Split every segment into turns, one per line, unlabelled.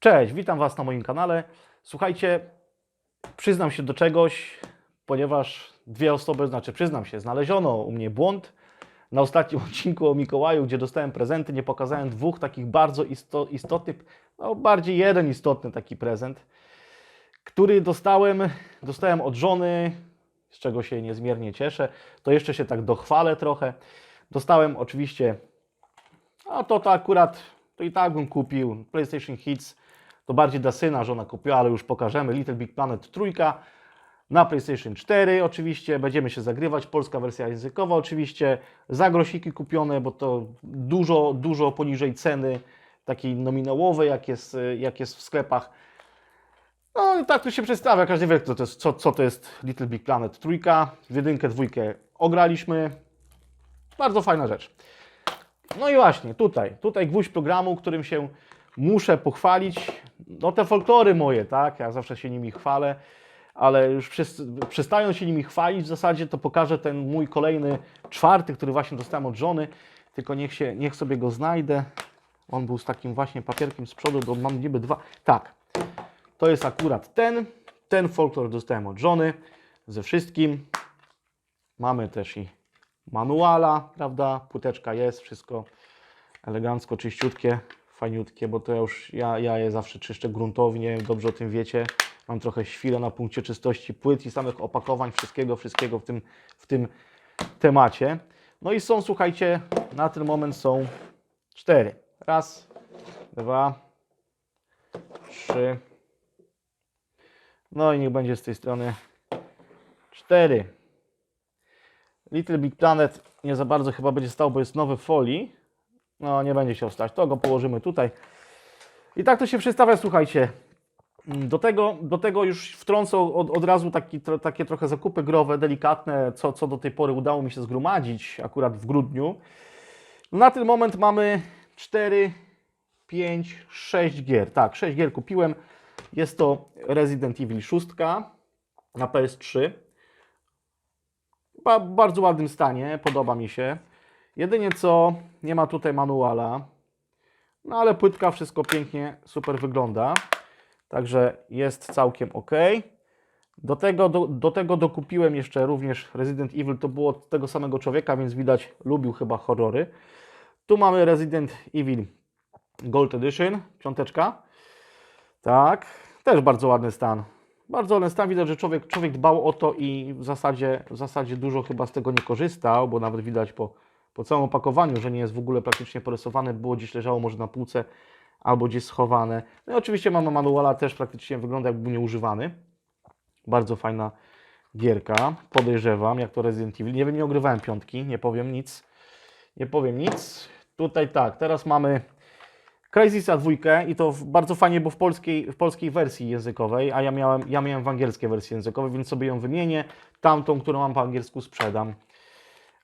Cześć, witam Was na moim kanale. Słuchajcie, przyznam się do czegoś, ponieważ dwie osoby, znaczy przyznam się, znaleziono u mnie błąd. Na ostatnim odcinku o Mikołaju, gdzie dostałem prezenty, nie pokazałem dwóch takich bardzo isto, istotnych, no bardziej jeden istotny taki prezent, który dostałem, dostałem od żony, z czego się niezmiernie cieszę. To jeszcze się tak dochwalę trochę. Dostałem oczywiście, a to to akurat, to i tak bym kupił, PlayStation Hits, to bardziej dla syna żona kupiła, ale już pokażemy. Little Big Planet trójka na PlayStation 4 oczywiście, będziemy się zagrywać, polska wersja językowa oczywiście, za grosiki kupione, bo to dużo, dużo poniżej ceny takiej nominałowej, jak jest, jak jest w sklepach. No tak to się przedstawia, każdy wie co to jest, co, co to jest Little Big Planet trójka, w jedynkę, dwójkę ograliśmy, bardzo fajna rzecz. No i właśnie, tutaj, tutaj gwóźdź programu, którym się muszę pochwalić. No te folklory moje, tak, ja zawsze się nimi chwalę, ale już przes- przestając się nimi chwalić w zasadzie, to pokażę ten mój kolejny, czwarty, który właśnie dostałem od żony, tylko niech, się, niech sobie go znajdę. On był z takim właśnie papierkiem z przodu, bo mam niby dwa. Tak, to jest akurat ten, ten folklor dostałem od żony, ze wszystkim. Mamy też i manuala, prawda? Płyteczka jest, wszystko elegancko, czyściutkie, fajniutkie, bo to ja już, ja, ja je zawsze czyszczę gruntownie, dobrze o tym wiecie. Mam trochę świrę na punkcie czystości płyt i samych opakowań, wszystkiego, wszystkiego w tym, w tym temacie. No i są, słuchajcie, na ten moment są cztery. Raz, dwa, trzy. No i niech będzie z tej strony cztery. Little Big Planet nie za bardzo chyba będzie stał, bo jest nowy w folii. No, nie będzie się stać. To go położymy tutaj. I tak to się przedstawia, słuchajcie. Do tego, do tego już wtrącę od, od razu taki, tro, takie trochę zakupy growe, delikatne, co, co do tej pory udało mi się zgromadzić akurat w grudniu. Na ten moment mamy 4, 5, 6 gier. Tak, 6 gier kupiłem. Jest to Resident Evil 6 na PS3 w bardzo ładnym stanie, podoba mi się. Jedynie co, nie ma tutaj manuala, no ale płytka, wszystko pięknie, super wygląda. Także jest całkiem ok. Do tego, do, do tego dokupiłem jeszcze również Resident Evil, to było od tego samego człowieka, więc widać, lubił chyba horrory. Tu mamy Resident Evil Gold Edition, piąteczka. Tak, też bardzo ładny stan. Bardzo stan, widać, że człowiek, człowiek dbał o to i w zasadzie, w zasadzie dużo chyba z tego nie korzystał, bo nawet widać po, po całym opakowaniu, że nie jest w ogóle praktycznie porysowane, było gdzieś leżało może na półce albo gdzieś schowane. No i oczywiście mamy manuala, też praktycznie wygląda jakby był nieużywany. Bardzo fajna gierka, podejrzewam, jak to Resident Evil. Nie wiem, nie ogrywałem piątki, nie powiem nic. Nie powiem nic. Tutaj tak, teraz mamy Crysisa dwójkę i to w- bardzo fajnie, bo w polskiej, w polskiej wersji językowej, a ja miałem, ja miałem w angielskiej wersji językowej, więc sobie ją wymienię. Tamtą, którą mam po angielsku sprzedam.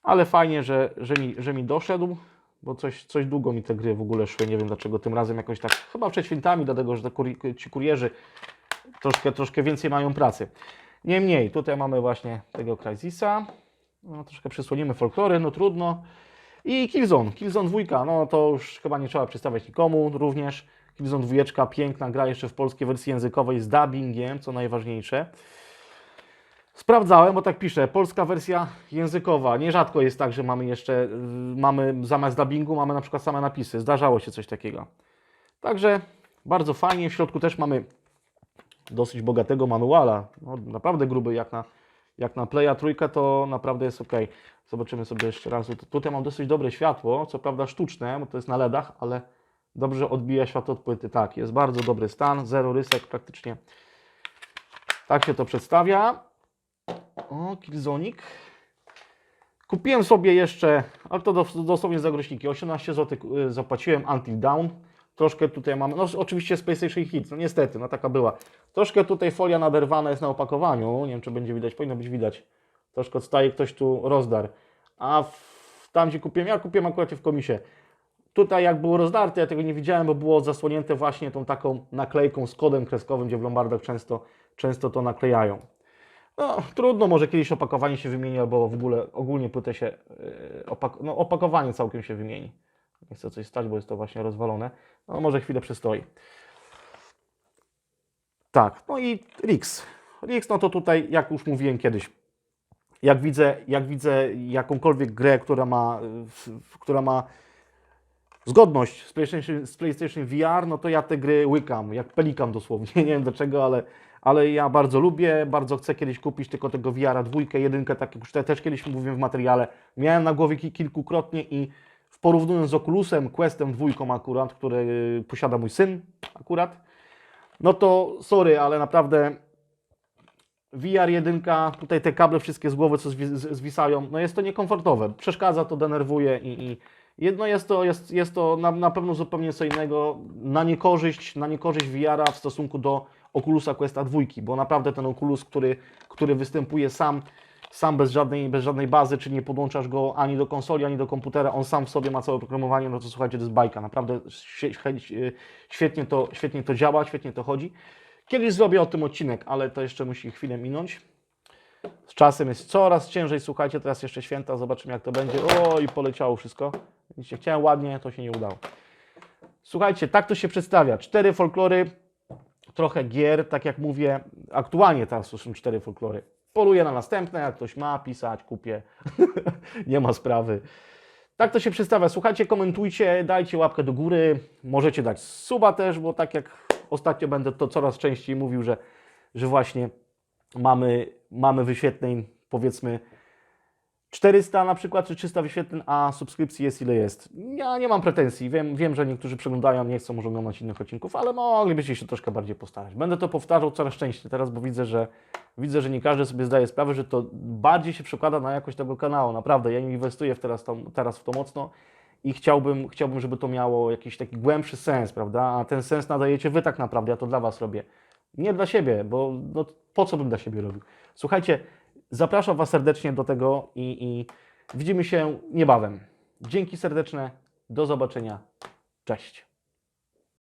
Ale fajnie, że, że, mi, że mi doszedł, bo coś, coś długo mi te gry w ogóle szły. Nie wiem dlaczego tym razem jakoś tak, chyba przed świętami, dlatego że ci kurierzy troszkę, troszkę więcej mają pracy. Niemniej, tutaj mamy właśnie tego Crysisa. No, troszkę przysłonimy folklory, no trudno. I Killzone, Killzone 2, no to już chyba nie trzeba przedstawiać nikomu również. Killzone 2, piękna gra jeszcze w polskiej wersji językowej z dubbingiem, co najważniejsze. Sprawdzałem, bo tak piszę, polska wersja językowa. Nierzadko jest tak, że mamy jeszcze, y, mamy zamiast dubbingu, mamy na przykład same napisy. Zdarzało się coś takiego. Także bardzo fajnie. W środku też mamy dosyć bogatego manuala. No, naprawdę gruby, jak na, jak na Playa trójkę, to naprawdę jest ok. Zobaczymy sobie jeszcze raz. Tu- Tutaj mam dosyć dobre światło, co prawda sztuczne, bo to jest na LEDach, ale dobrze odbija światło od płyty. Tak, jest bardzo dobry stan, zero rysek praktycznie. Tak się to przedstawia. O, Killzonik. Kupiłem sobie jeszcze, ale to dos- dosłownie za grośniki, 18 zł y, zapłaciłem Until Dawn. Troszkę tutaj mamy, no oczywiście z PlayStation Hits, no niestety, no taka była. Troszkę tutaj folia naderwana jest na opakowaniu, nie wiem czy będzie widać, powinno być widać. Troszkę odstaje, ktoś tu rozdar. A w, tam gdzie kupiłem, ja kupiłem akurat w komisie. Tutaj jak było rozdarte, ja tego nie widziałem, bo było zasłonięte właśnie tą taką naklejką z kodem kreskowym, gdzie w Lombardach często, często to naklejają. No, trudno, może kiedyś opakowanie się wymieni, albo w ogóle ogólnie płytę się, yy, opak no, opakowanie całkiem się wymieni. Nie chcę coś stać, bo jest to właśnie rozwalone. No, może chwilę przystoi. Tak, no i Rix. Rix, no to tutaj, jak już mówiłem kiedyś, jak widzę, jak widzę jakąkolwiek grę, która ma, która ma zgodność z PlayStation, z PlayStation VR, no to ja te gry łykam, jak pelikam dosłownie. Nie wiem dlaczego, ale, ale ja bardzo lubię, bardzo chcę kiedyś kupić tylko tego VR-a dwójkę, jedynkę, tak jak już te, też kiedyś mówiłem w materiale. Miałem na głowie ki- kilkukrotnie i porównując z Oculusem, Questem dwójką akurat, który posiada mój syn akurat, no to sorry, ale naprawdę VR 1, tutaj te kable wszystkie z głowy, co zwisają, no jest to niekomfortowe. Przeszkadza to, denerwuje i, i jedno jest to, jest, jest to na, na pewno zupełnie co innego na niekorzyść, na niekorzyść VR-a w stosunku do Oculusa Questa 2, bo naprawdę ten Oculus, który, który występuje sam, sam bez żadnej, bez żadnej bazy, czyli nie podłączasz go ani do konsoli, ani do komputera, on sam w sobie ma całe programowanie, no to słuchajcie, to jest bajka, naprawdę świe- świetnie to, świetnie to działa, świetnie to chodzi. Kiedyś zrobię o tym odcinek, ale to jeszcze musi chwilę minąć. Z czasem jest coraz ciężej, słuchajcie, teraz jeszcze święta, zobaczymy jak to będzie. O, i poleciało wszystko. Widzicie, chciałem ładnie, to się nie udało. Słuchajcie, tak to się przedstawia. Cztery folklory, trochę gier, tak jak mówię, aktualnie teraz są cztery folklory. Poluję na następne, jak ktoś ma pisać, kupię. nie ma sprawy. Tak to się przedstawia. Słuchajcie, komentujcie, dajcie łapkę do góry. Możecie dać suba też, bo tak jak ostatnio będę to coraz częściej mówił, że, że właśnie mamy, mamy wyświetleń powiedzmy 400 na przykład, czy 300 wyświetleń, a subskrypcji jest ile jest. Ja nie mam pretensji. Wiem, wiem, że niektórzy przeglądają, nie chcą może oglądać innych odcinków, ale moglibyście się troszkę bardziej postarać. Będę to powtarzał coraz częściej teraz, bo widzę, że widzę, że nie każdy sobie zdaje sprawę, że to bardziej się przekłada na jakość tego kanału. Naprawdę, ja inwestuję w teraz, to, teraz w to mocno i chciałbym, chciałbym, żeby to miało jakiś taki głębszy sens, prawda? A ten sens nadajecie Wy tak naprawdę, ja to dla Was robię. Nie dla siebie, bo no, po co bym dla siebie robił? Słuchajcie, zapraszam Was serdecznie do tego i, i widzimy się niebawem. Dzięki serdeczne, do zobaczenia, cześć.